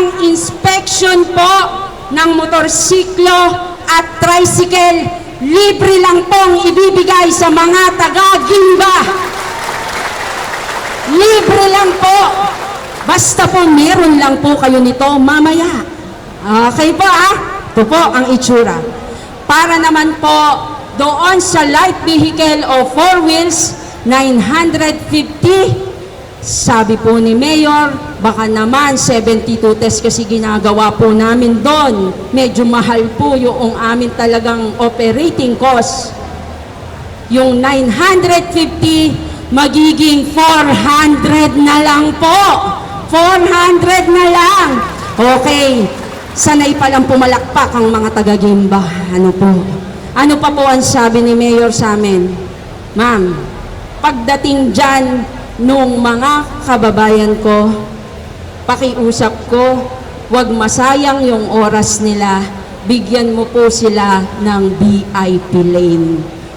ang inspection po ng motorsiklo at tricycle, libre lang pong ibibigay sa mga taga-Gimba. Libre lang po. Basta po meron lang po kayo nito mamaya. Okay po ah? Ito po ang itsura. Para naman po doon sa light vehicle o four wheels, 950. Sabi po ni Mayor, baka naman 72 test kasi ginagawa po namin doon. Medyo mahal po yung amin talagang operating cost. Yung 950 magiging 400 na lang po. 400 na lang. Okay. Sanay palang pumalakpak ang mga taga-Gimba. Ano po? Ano pa po ang sabi ni Mayor sa amin? Ma'am, pagdating dyan nung mga kababayan ko, pakiusap ko, wag masayang yung oras nila, bigyan mo po sila ng VIP lane.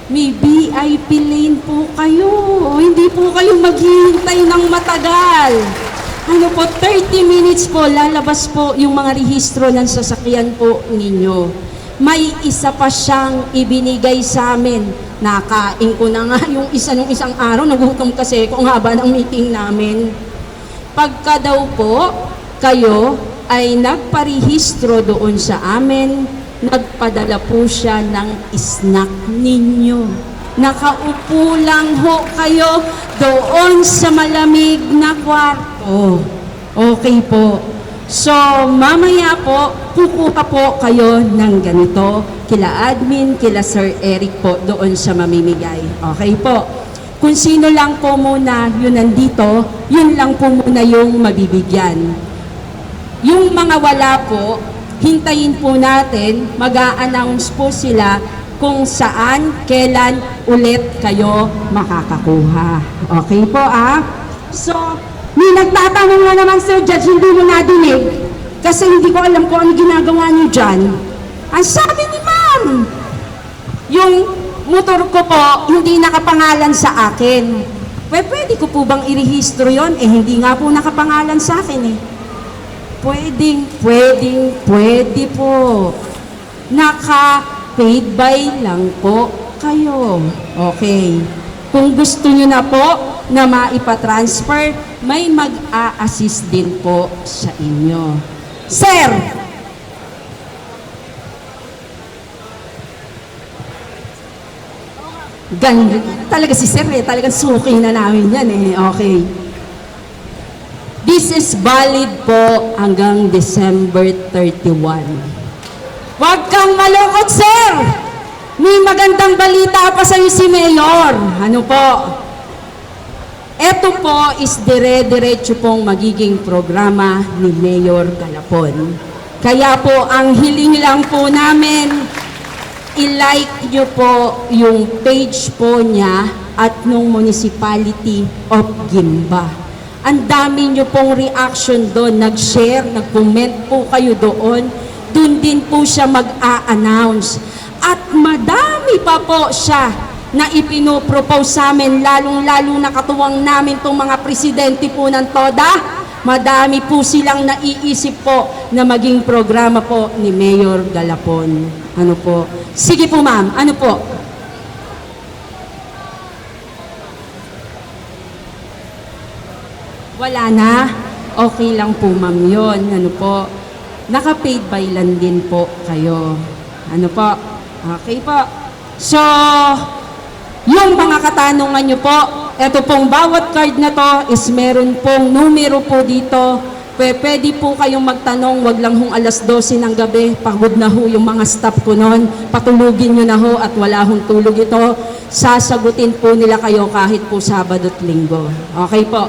May VIP lane po kayo. Hindi po kayo maghihintay ng matagal. Ano po, 30 minutes po, lalabas po yung mga rehistro ng sasakyan po ninyo. May isa pa siyang ibinigay sa amin. Nakain ko na nga yung isa nung isang araw, nagutom kasi kung haba ng meeting namin. Pagka daw po kayo ay nagparehistro doon sa amin, nagpadala po siya ng snack ninyo. Nakaupo lang ho kayo doon sa malamig na kwarto. Okay po. So, mamaya po, kukuha po kayo ng ganito kila admin, kila Sir Eric po doon sa mamimigay. Okay po. Kung sino lang po muna yun nandito, yun lang po muna yung mabibigyan. Yung mga wala po, hintayin po natin, mag-a-announce po sila kung saan, kailan ulit kayo makakakuha. Okay po ah? So, may nagtatanong nga naman Sir Judge, hindi mo nadinig. Kasi hindi ko alam kung ano ginagawa niyo dyan. Ang sabi ni ma'am, yung motor ko po, hindi nakapangalan sa akin. Pwede, pwede ko po bang irehistro yon? Eh, hindi nga po nakapangalan sa akin eh. Pwedeng, pwedeng, pwede po. Naka-paid by lang po kayo. Okay. Kung gusto nyo na po na maipatransfer, may mag-a-assist din po sa inyo. Sir! Ganda. Talaga si Sir eh. Talagang suki na namin yan eh. Okay. This is valid po hanggang December 31. Huwag kang malungkot, sir! May magandang balita pa sa'yo si Mayor. Ano po? Ito po is dire-diretso pong magiging programa ni Mayor Galapon. Kaya po, ang hiling lang po namin, i-like nyo po yung page po niya at nung Municipality of Gimba. Ang dami nyo pong reaction doon, nag-share, nag-comment po kayo doon. Doon din po siya mag-a-announce. At madami pa po siya na ipinopropose sa amin, lalong-lalo na katuwang namin itong mga presidente po ng TODA. Madami po silang naiisip po na maging programa po ni Mayor Galapon. Ano po? Sige po ma'am, ano po? Wala na? Okay lang po ma'am yun. Ano po? Naka-paid by lang din po kayo. Ano po? Okay po. So, yung mga katanungan nyo po, ito pong bawat card na to is meron pong numero po dito. Pwe- Pwede po kayong magtanong, wag lang hong alas 12 ng gabi, pagod na ho yung mga staff ko noon, patulugin nyo na ho at wala hong tulog ito. Sasagutin po nila kayo kahit po Sabado at Linggo. Okay po.